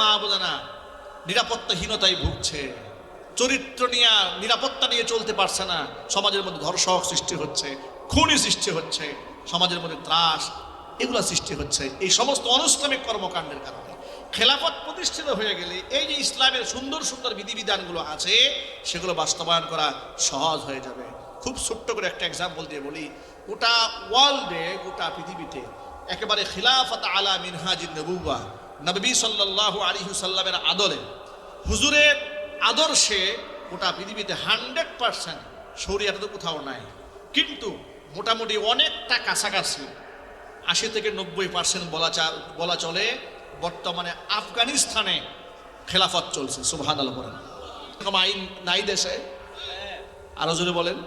মা বোনেরা, নিরাপত্তাহীনতায় ভুগছে। চরিত্র নিয়ে নিরাপত্তা নিয়ে চলতে পারছে না। সমাজের মধ্যে ধর্ষক সৃষ্টি হচ্ছে, খুনি সৃষ্টি হচ্ছে, সমাজের মধ্যে ত্রাস, এগুলো সৃষ্টি হচ্ছে। এই সমস্ত অনৈসলামিক কর্মকাণ্ডের কারণে। খেলাফত প্রতিষ্ঠিত হয়ে গেলে এই যে ইসলামের সুন্দর সুন্দর বিধিবিধানগুলো আছে, সেগুলো বাস্তবায়ন করা সহজ হয়ে যাবে। খুব ছোট্ট করে একটা এক্সাম্পল দিয়ে বলি। গোটা ওয়ার্ল্ডে গোটা পৃথিবীতে একেবারে খিলাফত আলা মিনহাজিন নবুয়া নবী সাল্লাল্লাহু আলাইহি সাল্লামের আদলে হুজুরের আদর্শে গোটা পৃথিবীতে হান্ড্রেড পার্সেন্ট শরিয়াটা তো কোথাও নাই। কিন্তু মোটামুটি অনেকটা কাছাকাছি, আশি থেকে নব্বই পার্সেন্ট বলা চা, বলা চলে বর্তমানে আফগানিস্তানে খেলাফত চলছে আল্লাহ বলেন। এরকম আইন নাই দেশে? আরও জোরে বলেন।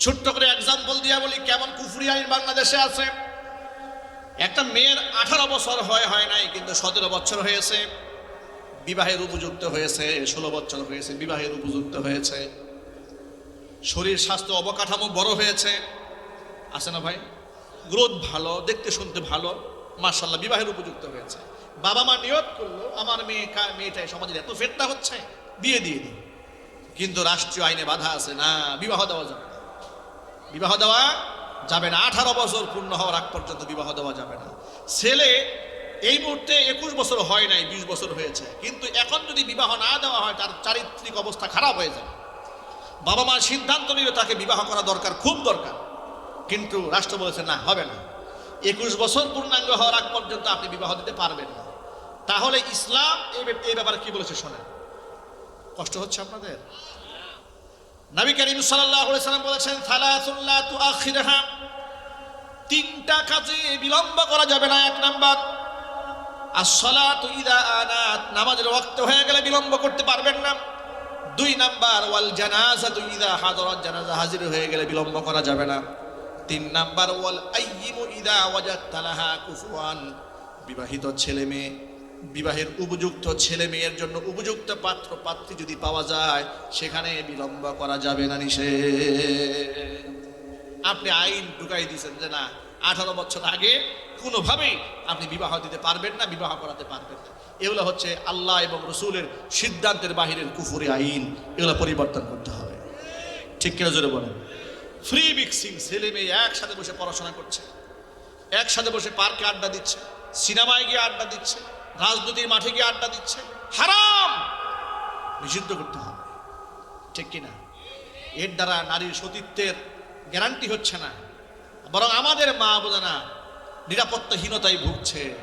ছোট্ট করে এক্সাম্পল দিয়া বলি, কেমন কুফরি আইন বাংলাদেশে আছে? একটা মেয়ের আঠারো বছর হয় হয় নাই, কিন্তু সতেরো বছর হয়েছে। বিবাহের উপযুক্ত হয়েছে, ষোলো বছর হয়েছে, বিবাহের উপযুক্ত হয়েছে। শরীর স্বাস্থ্য অবকাঠামো বড় হয়েছে। আছে না ভাই? গ্রোথ ভালো, দেখতে শুনতে ভালো মার্শাল্লাহ বিবাহের উপযুক্ত হয়েছে। বাবা মা নিয়ত করল, আমার মেয়ে মেয়েটাই সমাজের এত ফেরতা হচ্ছে বিয়ে দিয়ে দিই। কিন্তু রাষ্ট্রীয় আইনে বাধা আছে, না, বিবাহ দেওয়া যাবে বিবাহ দেওয়া যাবে না। আঠারো বছর পূর্ণ হওয়ার আগ পর্যন্ত বিবাহ দেওয়া যাবে না। ছেলে এই মুহূর্তে একুশ বছর হয় নাই, বিশ বছর হয়েছে। কিন্তু এখন যদি বিবাহ না দেওয়া হয়, তার চারিত্রিক অবস্থা খারাপ হয়ে যাবে। বাবা মার সিদ্ধান্ত নিলে তাকে বিবাহ করা দরকার, খুব দরকার। কিন্তু রাষ্ট্র বলেছে, না, হবে না। একুশ বছর পূর্ণাঙ্গ হওয়ার আগ পর্যন্ত আপনি বিবাহ দিতে পারবেন না। তাহলে ইসলাম এই এই ব্যাপারে কি বলেছে শোনেন। কষ্ট হচ্ছে আপনাদের? নবী করিম সাল্লাম বলেছেন সালাসুল্লা তুআখিরহা। তিনটা কাজে বিলম্ব করা যাবে না, এক নাম্বার। আসসালাতু ইদা আনাত, নামাজের ওয়াক্ত হয়ে গেলে বিলম্ব করতে পারবেন না। দুই নাম্বার, ওয়াল জানাজাতু ইদা হাদরাত জানাজা হাজির হয়ে গেলে বিলম্ব করা যাবে না। তিন নাম্বার, ওয়াল আইয়িমু ইদা ওয়াজাদতা তালাহা কুফুয়ান। বিবাহিত ছেলে মেয়ে বিবাহের উপযুক্ত ছেলে মেয়ের জন্য উপযুক্ত পাত্র, পাত্রী যদি পাওয়া যায়, সেখানে বিলম্ব করা যাবে না নিষেধ। আপনি আইন ঢুকাই দিয়েছেন যে না, আঠারো বছর আগে কোনোভাবেই আপনি বিবাহ দিতে পারবেন না, বিবাহ করাতে পারবেন না। এগুলো হচ্ছে আল্লাহ এবং রসুলের সিদ্ধান্তের বাহিরের কুফুরি আইন। এগুলো পরিবর্তন করতে হবে। ঠিক কিনা জোরে বলেন? ফ্রি মিক্সিং ছেলে মেয়ে একসাথে বসে পড়াশোনা করছে। একসাথে বসে পার্কে আড্ডা দিচ্ছে। সিনেমায় গিয়ে আড্ডা দিচ্ছে। রাজনীতির মাঠে গিয়ে আড্ডা দিচ্ছে। হারাম! নিষিদ্ধ করতে হবে। ঠিক কিনা? এর দ্বারা নারীর সতীত্বের গ্যারান্টি হচ্ছে না। বরং আমাদের মা বোনেরা নিরাপত্তাহীনতায় ভুগছে।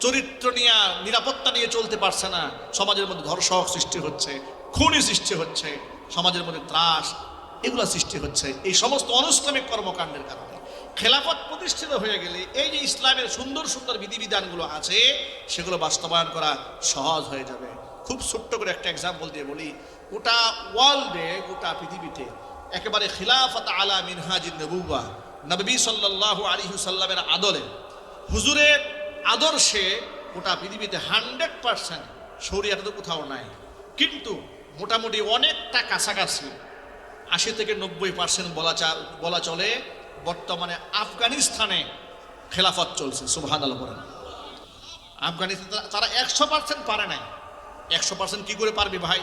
চরিত্র নিয়ে নিরাপত্তা নিয়ে চলতে পারছে না। সমাজের মধ্যে ধর্ষক সৃষ্টি হচ্ছে, খুনি সৃষ্টি হচ্ছে, সমাজের মধ্যে ত্রাস, এগুলো সৃষ্টি হচ্ছে। এই সমস্ত অনৈসলামিক কর্মকাণ্ডের কারণে। খেলাফত প্রতিষ্ঠিত হয়ে গেলে এই যে ইসলামের সুন্দর সুন্দর বিধিবিধানগুলো আছে, সেগুলো বাস্তবায়ন করা সহজ হয়ে যাবে। খুব ছোট্ট করে একটা এক্সাম্পল দিয়ে বলি। গোটা ওয়ার্ল্ডে গোটা পৃথিবীতে একেবারে খিলাফত আলা মিনহাজিন নবুয়া নবী সাল্লাল্লাহু আলাইহি সাল্লামের আদলে, হুজুরের আদর্শে গোটা পৃথিবীতে হান্ড্রেড পার্সেন্ট শরিয়াটা তো কোথাও নাই। কিন্তু মোটামুটি অনেকটা কাছাকাছি, আশি থেকে নব্বই পার্সেন্ট বলা চা, বলা চলে। বর্তমানে আফগানিস্তানে খেলাফত চলছে সুবহান আল্লাহ বলেন। আফগানিস্তান তারা একশো পার্সেন্ট পারে নাই। একশো পার্সেন্ট কী করে পারবে ভাই?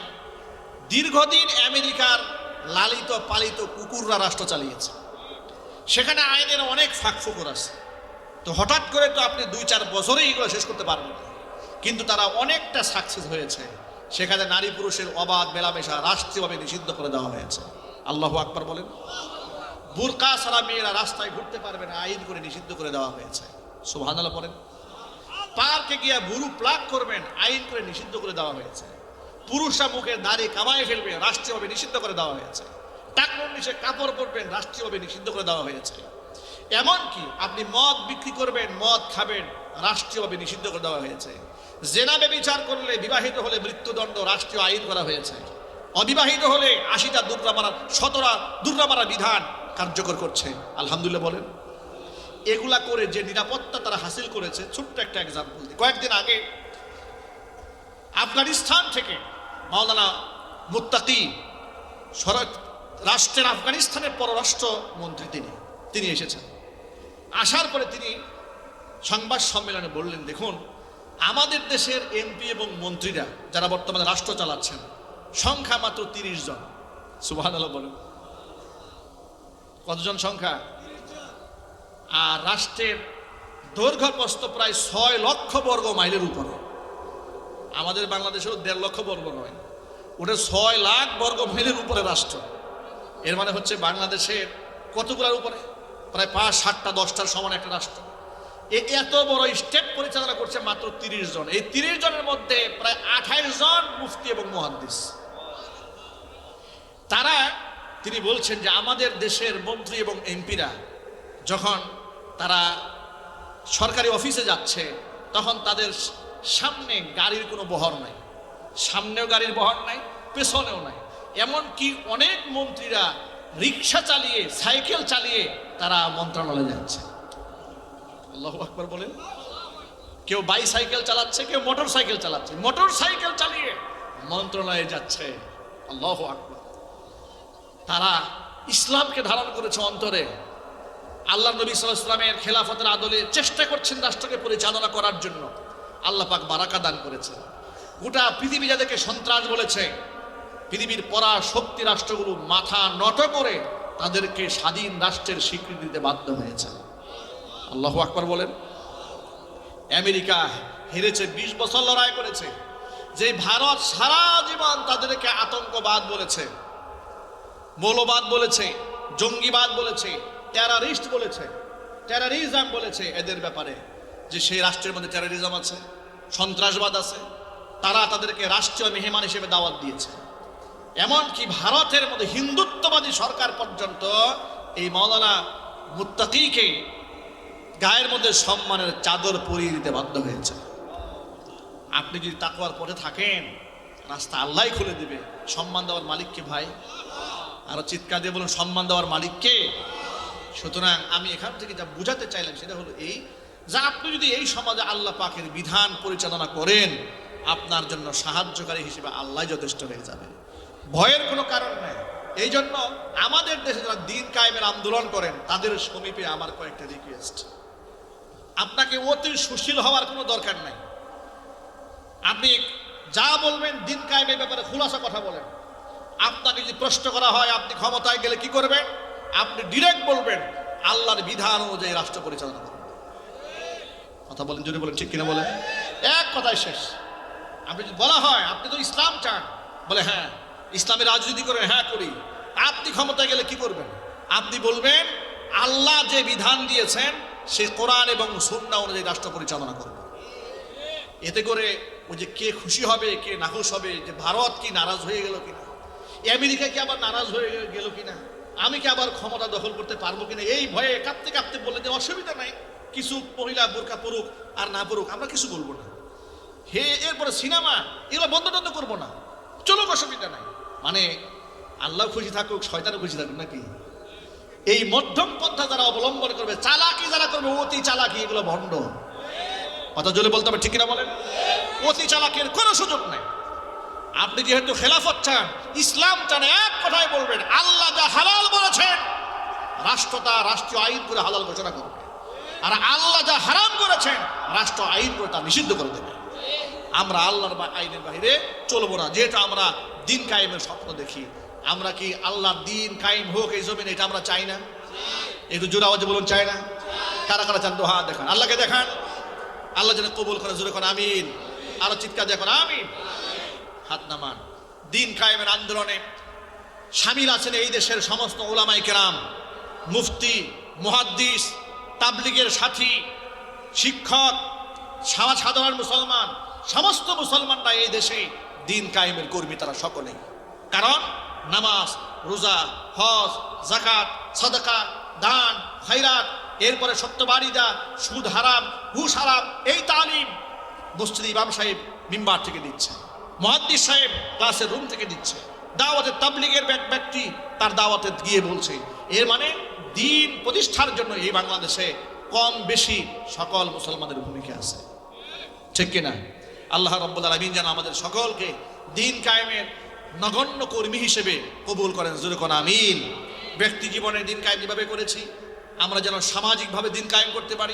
দীর্ঘদিন আমেরিকার লালিত পালিত কুকুররা রাষ্ট্র চালিয়েছে। সেখানে আইনের অনেক ফাঁকফুকুর আছে। তো হঠাৎ করে তো আপনি দুই চার বছরেই এগুলো শেষ করতে পারবেন না। কিন্তু তারা অনেকটা সাকসেস হয়েছে। সেখানে নারী পুরুষের অবাধ মেলামেশা রাষ্ট্রীয়ভাবে নিষিদ্ধ করে দেওয়া হয়েছে। আল্লাহ আকবর বলেন। বুরকা সারা মেয়েরা রাস্তায় ঘুরতে পারবে না, আইন করে নিষিদ্ধ করে দেওয়া হয়েছে। সুবহানাল্লাহ বলেন। পার্কে গিয়ে বুরু প্লাগ করবেন, আইন করে নিষিদ্ধ করে দেওয়া হয়েছে। পুরুষরা মুখে দাড়ি কামায় ফেলবে, রাষ্ট্রীয়ভাবে নিষিদ্ধ করে দেওয়া হয়েছে। টাকনুর নিচে কাপড় পরবেন, রাষ্ট্রীয়ভাবে নিষিদ্ধ করে দেওয়া হয়েছে। এমনকি আপনি মদ বিক্রি করবেন, মদ খাবেন, রাষ্ট্রীয়ভাবে নিষিদ্ধ করে দেওয়া হয়েছে। জেনাবে বিচার করলে বিবাহিত হলে মৃত্যুদণ্ড রাষ্ট্রীয় আইন করা হয়েছে। অবিবাহিত হলে আশিটা দুর্গা মারা শতরা দুর্গা মারা বিধান কার্যকর করছে। আলহামদুলিল্লাহ বলেন। এগুলা করে যে নিরাপত্তা তারা হাসিল করেছে, ছোট্ট একটা এক্সাম্পল দিই কয়েকদিন আগে আফগানিস্তান থেকে মাওলানা মুত্তাকি রাষ্ট্রের আফগানিস্তানের পররাষ্ট্র মন্ত্রী তিনি তিনি এসেছেন। আসার পরে তিনি সংবাদ সম্মেলনে বললেন, দেখুন, আমাদের দেশের এমপি এবং মন্ত্রীরা যারা বর্তমানে রাষ্ট্র চালাচ্ছেন, সংখ্যা মাত্র তিরিশ জন। সুবাহ বলেন। কতজন সংখ্যা? আর রাষ্ট্রের দৈর্ঘ্য প্রস্থ প্রায় ছয় লক্ষ বর্গ মাইলের উপরে। আমাদের বাংলাদেশেরও দেড় লক্ষ বর্গ নয়, ওটা ছয় লাখ বর্গ মাইলের উপরে রাষ্ট্র। এর মানে হচ্ছে বাংলাদেশের কতগুলোর উপরে? প্রায় পাঁচ, সাতটা, দশটার সমান একটা রাষ্ট্র। এত বড় স্টেট পরিচালনা করছে মাত্র তিরিশ জন। এই তিরিশ জনের মধ্যে প্রায় আঠাইশ জন মুফতি এবং মুহাদ্দিস। তারা তিনি বলছেন যে আমাদের দেশের মন্ত্রী এবং এমপিরা যখন তারা সরকারি অফিসে যাচ্ছে, তখন তাদের সামনে গাড়ির কোনো বহর নাই। সামনেও গাড়ির বহর নাই, পেছনেও নাই। এমনকি অনেক মন্ত্রীরা রিক্সা চালিয়ে, সাইকেল চালিয়ে তারা মন্ত্রণালয়ে যাচ্ছে। আল্লাহ আকবর বলেন। কেউ বাইসাইকেল চালাচ্ছে, কেউ মোটর সাইকেল চালাচ্ছে। মোটর সাইকেল চালিয়ে মন্ত্রণালয়ে যাচ্ছে। আল্লাহ আকবর। তারা ইসলামকে ধারণ করেছে অন্তরে। আল্লাহ নবী সাল্লাহ ইসলামের খেলাফতের আদলে চেষ্টা করছেন রাষ্ট্রকে পরিচালনা করার জন্য। আল্লাহ পাক বারাকা দান করেছেন। গোটা পৃথিবী যাদেরকে সন্ত্রাস বলেছে, পৃথিবীর পরা শক্তি রাষ্ট্রগুলো মাথা নত করে তাদেরকে স্বাধীন রাষ্ট্রের স্বীকৃতি দিতে বাধ্য হয়েছে। আল্লাহ আকবর বলেন। আমেরিকা হেরেছে, বিশ বছর লড়াই করেছে। যে ভারত সারা জীবন তাদেরকে আতঙ্কবাদ বলেছে মৌলবাদ বলেছে, জঙ্গিবাদ বলেছে টেরারিস্ট বলেছে টেরারিজম বলেছে এদের ব্যাপারে। যে সেই রাষ্ট্রের মধ্যে টেরারিজম আছে, সন্ত্রাসবাদ আছে, তারা তাদেরকে রাষ্ট্রীয় মেহমান হিসেবে দাওয়াত দিয়েছে। এমনকি ভারতের মধ্যে হিন্দুত্ববাদী সরকার পর্যন্ত এই মৌলানা মুত্তাকিকে গায়ের মধ্যে সম্মানের চাদর পরিয়ে দিতে বাধ্য হয়েছে। আপনি যদি তাকুয়ার পথে থাকেন, রাস্তা আল্লাহ খুলে দিবে। সম্মান দেওয়ার মালিককে ভাই? আরও চিৎকার দিয়ে বলুন, সম্মান দেওয়ার মালিককে সুতরাং আমি এখান থেকে যা বুঝাতে চাইলাম সেটা হলো এই, যে আপনি যদি এই সমাজে আল্লাহ পাকের বিধান পরিচালনা করেন, আপনার জন্য সাহায্যকারী হিসেবে আল্লাহ যথেষ্ট হয়ে যাবে। ভয়ের কোনো কারণ নেই। এই জন্য আমাদের দেশে যারা দিন কায়েমের আন্দোলন করেন, তাদের সমীপে আমার কয়েকটা রিকোয়েস্ট আপনাকে অতি সুশীল হওয়ার কোনো দরকার নাই। আপনি যা বলবেন দিন কায়েমের ব্যাপারে খুলাসা কথা বলেন। আপনাকে যদি প্রশ্ন করা হয়, আপনি ক্ষমতায় গেলে কি করবেন? আপনি ডিরেক্ট বলবেন, আল্লাহর বিধান অনুযায়ী রাষ্ট্র পরিচালনা করবেন কথা বলেন যদি বলেন, ঠিক কিনা বলেন? এক কথায় শেষ। আপনি যদি বলা হয়, আপনি তো ইসলাম চান, বলে হ্যাঁ ইসলামের রাজনীতি করে হ্যাঁ করি। আপনি ক্ষমতায় গেলে কি করবেন? আপনি বলবেন, আল্লাহ যে বিধান দিয়েছেন, সে কোরআন এবং সুন্না অনুযায়ী রাষ্ট্র পরিচালনা করবে এতে করে ওই যে কে খুশি হবে, কে নাখুশ হবে, যে ভারত কি নারাজ হয়ে গেল কিনা? আমেরিকা কি আবার নারাজ হয়ে গেল কিনা? আমি কি আবার ক্ষমতা দখল করতে পারব কিনা? এই ভয়ে কাঁপতে কাঁপতে বললে যে অসুবিধা নাই। কিছু মহিলা বোরকা পড়ুক আর না পড়ুক আমরা কিছু বলব না। হে, এরপরে সিনেমা, এগুলো বন্ধ টন্ধ করব না। চলুক, অসুবিধা নাই। মানে আল্লাহ খুশি থাকুক, শয়তানও খুশি থাকুক নাকি? এই মধ্যম পন্থা যারা অবলম্বন করবে, চালাকি যারা করবে, অতি চালাকি, এগুলো ভণ্ড। কথা জোরে বলতে হবে, ঠিক কিনা বলেন? অতি চালাকের কোনো সুযোগ নেই। আপনি যেহেতু খেলাফত চান, ইসলাম চান, এক কথায় বলবেন, আল্লাহ যা হালাল বলেছেন, রাষ্ট্র তা রাষ্ট্রীয় আইন করে হালাল ঘোষণা করবে। আর আল্লাহ যা হারাম করেছেন, রাষ্ট্র আইন করে তা নিষিদ্ধ করে দেবে। আমরা আল্লাহর আইনের বাইরে চলবো না, যেটা আমরা দিন কায়েমের স্বপ্ন দেখি। আমরা কি আল্লাহ দিন কায়েম হোক এই জমিনে, এটা আমরা চাই না? একটু জোরে আওয়াজে বলুন, চাই না? কারা কারা চান হাত দেখান। আল্লাহকে দেখান। আল্লাহ যেন কবুল করে, জোরে করে আমিন। আরও চিৎকার দেখুন আমিন। হাত নামান। দিন কায়েমের আন্দোলনে সামিল আছেন এই দেশের সমস্ত ওলামাই কেরাম। মুফতি, মুহাদ্দিস, তাবলিগের সাথী, শিক্ষক সাধারণ মুসলমান, সমস্ত মুসলমানরা এই দেশে দিন কায়েমের কর্মী তারা সকলেই। কারণ নামাজ, রোজা, হজ জাকাত সাদাকা, দান খৈরাত এরপরে সত্যবাড়িদা সুদ হারাম, ঘুষ হারাম, এই তালিম মসজিদ ইমাম সাহেব মিম্বার থেকে দিচ্ছে। মহাদ্দিস সাহেব ক্লাসের রুম থেকে দিচ্ছে। দাওয়াতের তাবলিগের ব্যক- ব্যক্তি তার দাওয়াতে গিয়ে বলছে, এর মানে দিন প্রতিষ্ঠার জন্য এই বাংলাদেশে কম বেশি সকল মুসলমানের ভূমিকা আছে। ঠিক কিনা? আল্লাহ রব্বুল আলমিন যেন আমাদের সকলকে দিন কায়েমের নগণ্য কর্মী হিসেবে কবুল করেন। জুরকন আমিন। ব্যক্তি জীবনে দিন কায়েম যেভাবে করেছি, আমরা যেন সামাজিকভাবে দিন কায়েম করতে পারি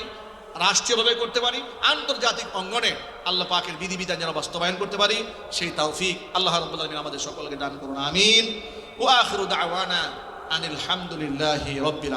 রাষ্ট্রীয়ভাবে করতে পারি, আন্তর্জাতিক অঙ্গনে আল্লাহ পাকের বিধিবিধান যেন বাস্তবায়ন করতে পারি, সেই তৌফিক আল্লাহ রব্বুল আলমিন আমাদের সকলকে দান করুন, আমিন। ও আখিরু দাওয়ানা আনিল হামদুলিল্লাহি রব্বিল